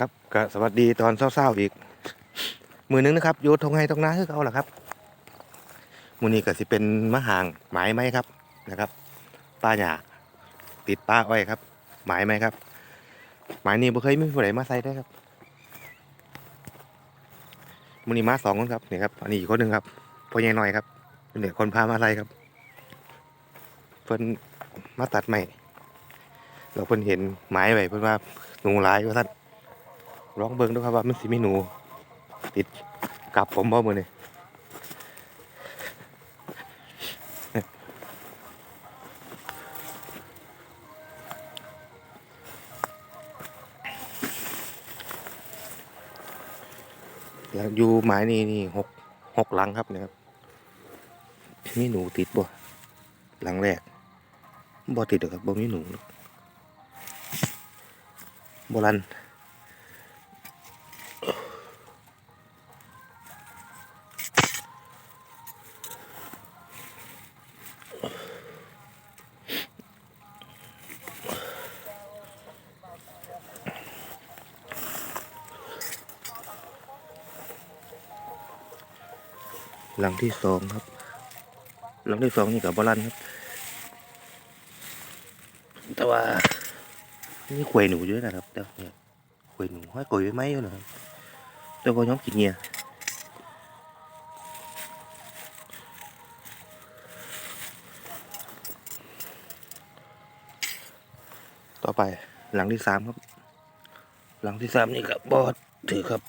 ครับก็สวัสดีตอนเศร้าๆอีก มือนึงนะครับโยทงให้ตรงน้าคือเขาแหละครับมือนี้ก็สิเป็นมะห่างหมายไหมครับนะครับป้าหยาติดป้าอ้อยครับ หมายไหมครับ หมายนี้บ่เคยมีผู้ใดมาใส่ได้ครับมือนี้มาสองคนครับนี่ครับอันนี้อีกคนหนึ่งครับพ่อใหญ่หน่อยครับเป็นเด็กคนพามาใส่ครับ เพิ่นมาตัดใหม่เราเพิ่นเห็นหมายไว้เพิ่นว่าหนูหลายว่าท่าน ลองเบิ่งดูครับว่ามันสิมีหนู ติดกับผมบ่มือนี่แล้วอยู่หมายนี่นี่หกหกหลังครับเนี่ยครับมีหนูติดบ่หลังแรกบ่ติดหรอกครับบ่มีหนูบ่รัน หลังที่สองครับ หลังที่สองนี่กับบอลันครับ แต่ว่านี่ขวยหนูเยอะนะครับแต่เนี่ยขวยหนูห้อยกลวยไว้ไหมอยู่นะครับแต่พอย้อมกินเงียต่อไปหลังที่สามครับ หลังที่สามนี่กับบอดถือครับ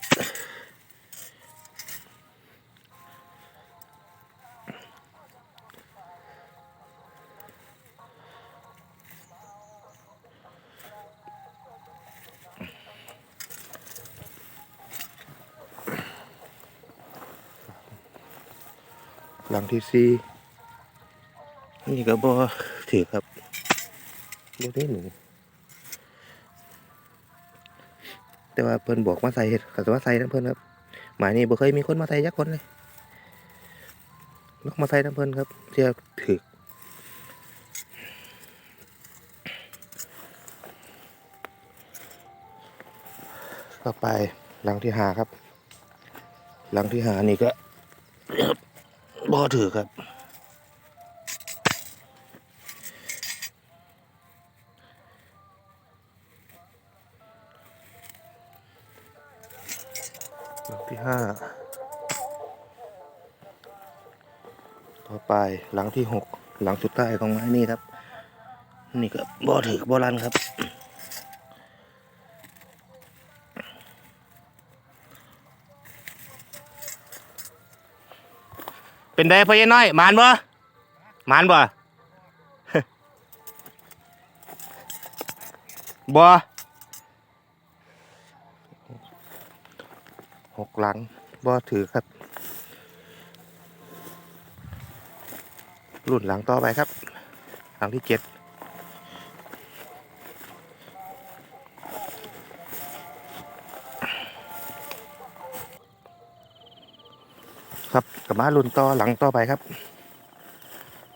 ที่สี่นี่ก็บ่ถือครับบ่ได้หนูแต่ว่าเพิ่นบอกมาใส่เฮ็ดก็จะมาใส่น้ำเพิ่นครับหมายนี้บ่เคยมีคนมาใส่จักคนเลยลอกมาใส่น้ำเพิ่นครับเที่ยถือต่อไปหลังที่หาครับ หลังที่หานี่ก็ บ่ถือครับหลังที่ห้าต่อไปหลังที่หกหลังสุดท้ายของไม้นี่ครับ นี่ก็บ่ถือบ่รันครับ เป็นไดพ่อยัน้อยมานบ่มานบ่บ่หกหลังบ่ถือครับ รุ่นหลังต่อไปครับ หลังที่เจ็ด กับมารุ่นต่อหลังต่อไปครับ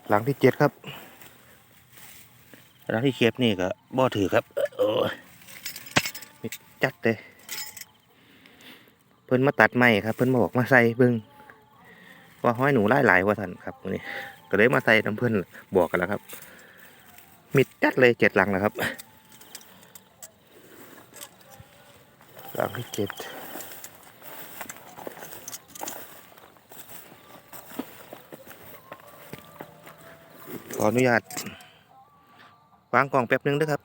หลังที่เจ็ดครับ หลังที่เก็บนี่ก็บ่ถือครับโอ้ยมิดจัดเลยเพิ่นมาตัดไม้ครับ เพิ่นมาบอกมาใส่เบิ่งว่าห้อยหนูหลายหลายๆว่าท่านครับมื้อนี้ก็เลยมาใส่น้ำเพิ่นบอกกันแล้วครับ มิดจัดเลยเจ็ดหลังแล้วครับ หลังที่เจ็ด ออนุญาตวางกล่องแป๊บหนึงด้วยครับ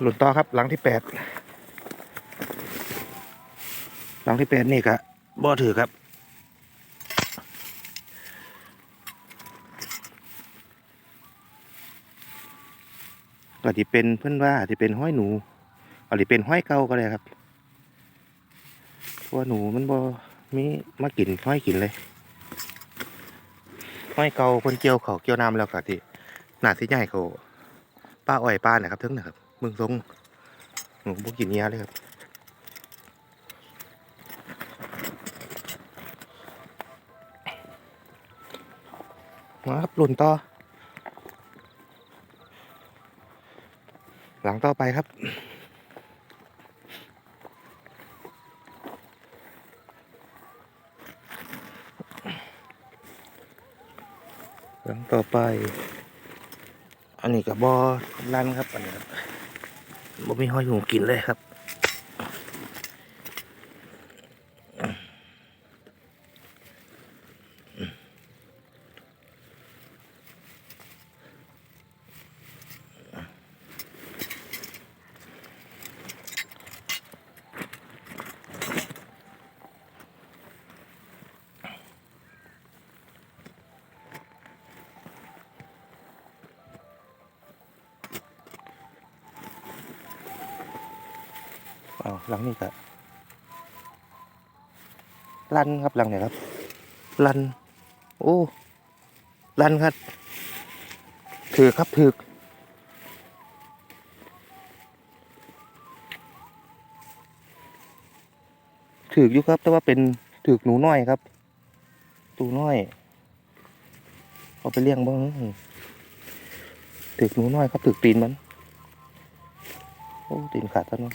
หลุดต่อครับหลังที่แปดหลังที่แปดนี่ก็บ่ถือครับก็ที่เป็นเพื่อนว่าที่เป็นห้อยหนูอาจจะเป็นห้อยเก่าก็ได้ครับเพราะว่าหนูมันบ่มีมากินห้อยกินเลย ห้อยเกาคนเกี่ยวเขาเกี่ยวน้ำแล้วก็ที่หนาสิใหญ่เขาป้าอ้อยป้านี่ยครับถึงนะครับมึงทรงหนูบ่กินเนี้ยเลยครับมาครับหลุนต่อ หลังต่อไปครับ หลัง ต่อไป อันนี้กับบอลันครับอันนี้ครับบ่มีห้อยหูกินเลยครับ หลังนี้ก็ลันครับหลังไหนครับ ลัน โอ้ ลันครับ ถือครับถือถืออยู่ครับ แต่ว่าเป็นถือหนูน้อยครับ ตูน้อยเอาไปเลี้ยงบ้างถือหนูน้อยครับถือตีนมัน โอ้ตีนขาดแล้วเนาะ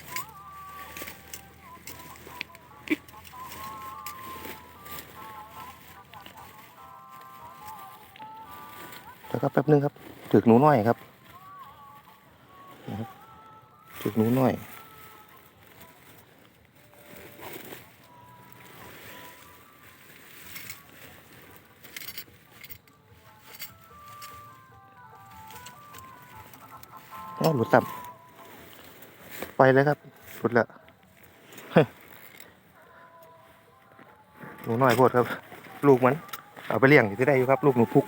แล้วก็แป๊บนึงครับถึกหนูน้อยครับนะครับถึกหนูน้อยอ้าวหลุดซ้ำไปเลยครับหลุดละหนูน้อยโพดครับ ลูกมัน เอาไปเลี้ยงที่ได้อยู่ครับ ลูกหนูพุก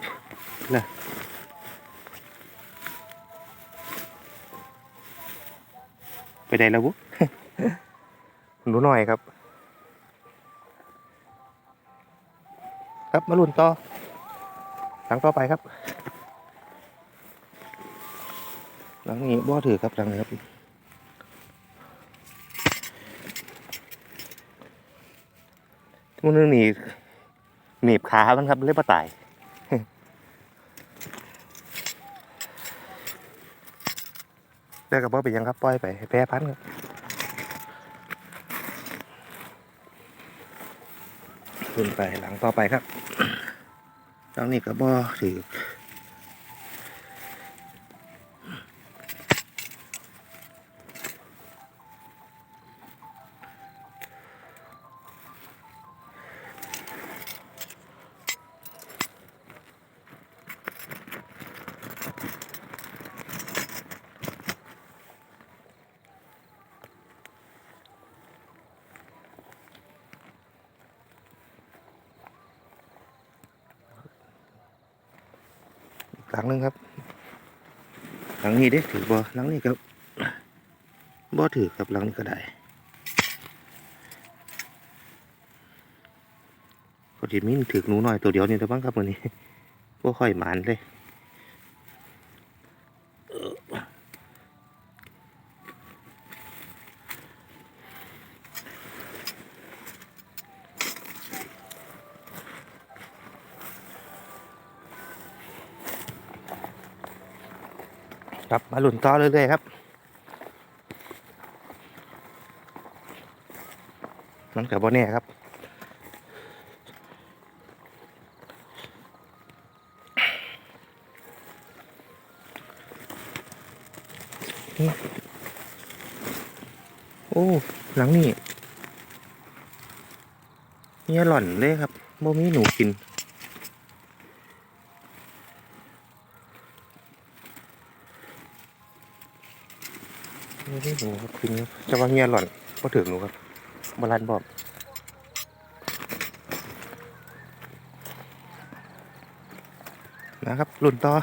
นะ ไปได้แล้วบุหนูหน่อยครับ ครับมาลุ้นต่อหลังต่อไปครับ หลังนี้บ่ถือครับหลังนี้ครับมันนึงหนีหนีบขามันครับเล่ปลาตาย แล้วก็บ่เป็นยังครับปล่อยไปแพ้พันธุ์ครับขึ้นไปหลังต่อไปครับหลังนี้ก็บ่ถือ หลังนึงครับ หลังนี้เด้ถือบ่หลังนี้ก็บ่ถือครับหลังนี้ก็ได้พอดีมินถือหนูหน่อยตัวเดียวนี่แต่บ้างครับวันนี้บ่ค่อยหมานเลย ครับมาหลุนต่อเรื่อยๆครับ มันกับบ่แน่ครับโอ้ หลังนี่เนี่ยหล่อนเลยครับบ่มีหนูกิน ไม่ได้หนูครับกินจะว่าเงียหล่อนก็ถึงหนูครับบาลานบอกนะครับรุ่นต่อ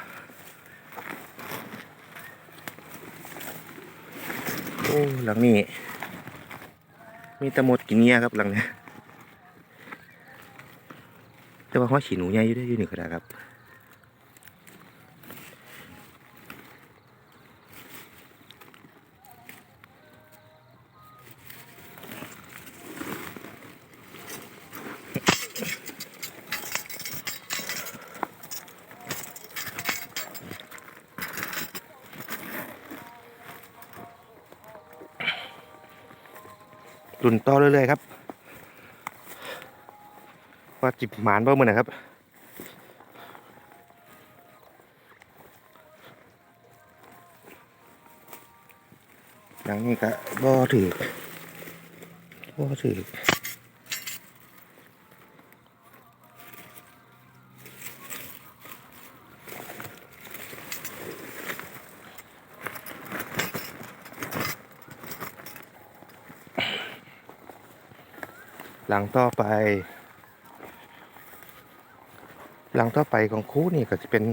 โอ้หลังนี้ มีตะมดกินเงี้ยครับหลังนี้แต่ว่าห้อยฉีหนูใหญ่อยู่ได้ออยู่หนี่ก็ได้ครับ หลุนต่อเรื่อยๆครับ ว่าจิบหมานบ่มือนะครับหลังนี้ก็บ่ถือบ่ถือ หลังต่อไป หลังต่อไปของครูนี่ก็จะเป็น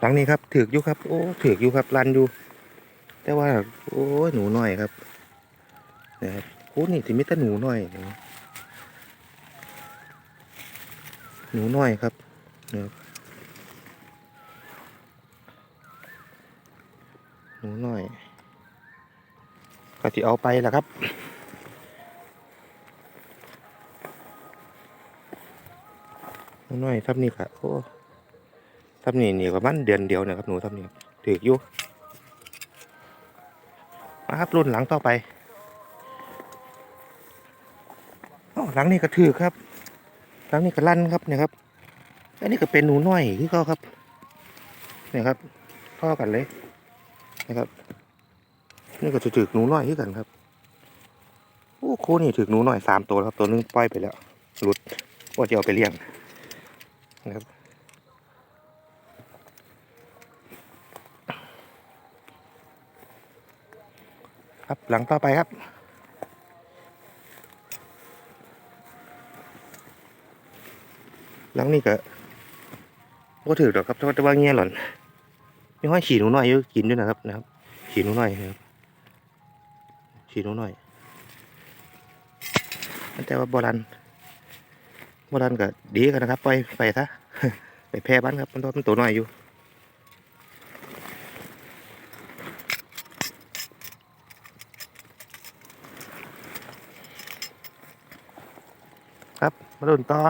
หลังนี้ครับถือกอยู่ครับ โอ้ถือกอยู่ครับรันอยู่ แต่ว่า โอ้หนูน้อยครับนะครับครูนี่ที่มิตรหนูน้อยหนูน้อยครับนะครับหนูน้อย ก็ที่เอาไปแหละครับหนูน้อยทับนี่ค่ะโอ้ทับนี่นี่ประมาณเดือนเดียวนะครับหนูทับนี่ถืออยู่มาครับรุ่นหลังต่อไปอ้าหลังนี่ก็ถือครับ หลังนี่ก็ลั่นครับเนี่ยครับอันนี้ก็เป็นหนูน้อยที่เขาครับเนี่ยครับพ่อกันเลยนะครับ นี่ก็จะถือกหนูน้อยที่กันครับโอ้โคนี่ถือกหนูน้อยสามตัวแล้วครับ ตัวนึงปล่อยไปแล้วหลุดว่าจะเอาไปเลี้ยงนะครับครับหลังต่อไปครับหลังนี่ก็ก็ถือดอกครับแต่ว่าเงี้ยหล่อนมีห้อยฉี่หนูน้อยอยู่กินด้วยนะครับนะครับฉี่หนูน้อยนะครับ ฉี่นูน้อย แต่ว่าโบราณโบราณก็ดีกันนะครับ ไปไปซะไปแพร่บ้านครับมันมันตัวน้อยอยู่ครับ มาดุนต่อ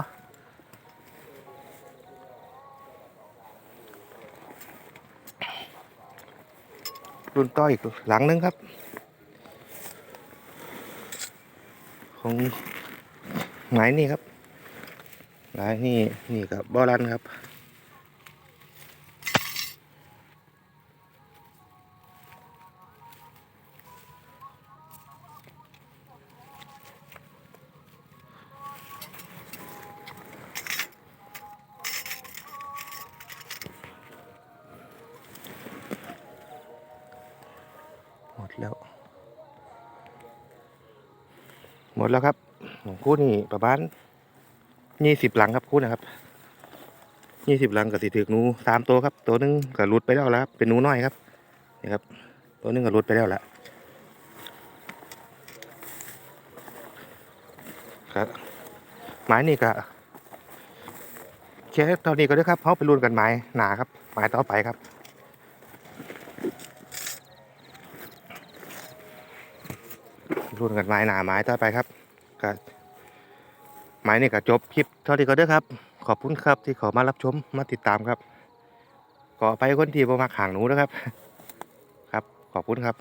รุ่นต่ออีกหลังนึงครับ ของหมายนี่ครับหมายนี่นี่กับบอลันครับหมดแล้ว มดแล้วครับคู่นี่ประมาณยี่สิบหลังครับคู่นะครับยี่สิบหลังกับสิถือกนูสามตัวครับ ตัวหนึงก็หลุดไปแล้วแล้วเป็นนูน้อยครับนี่ครับ ตัวหนึงก็หลุดไปแล้วละครับหมายนี่ก็แค่ตอนนี้ก็ได้ครับเขาไปรุ่นกันหมายหนาครับหมายต่อไปครับ รุ่นกันไม้หนาไม้ต่อไปครับก็ไม้นี่ก็จบคลิปเท่าที่ก็เด้อครับ ขอบคุณครับที่เขอมารับชมมาติดตามครับขอไปคนที่บ่มาขางหนูนะครับ ครับขอบคุณครับ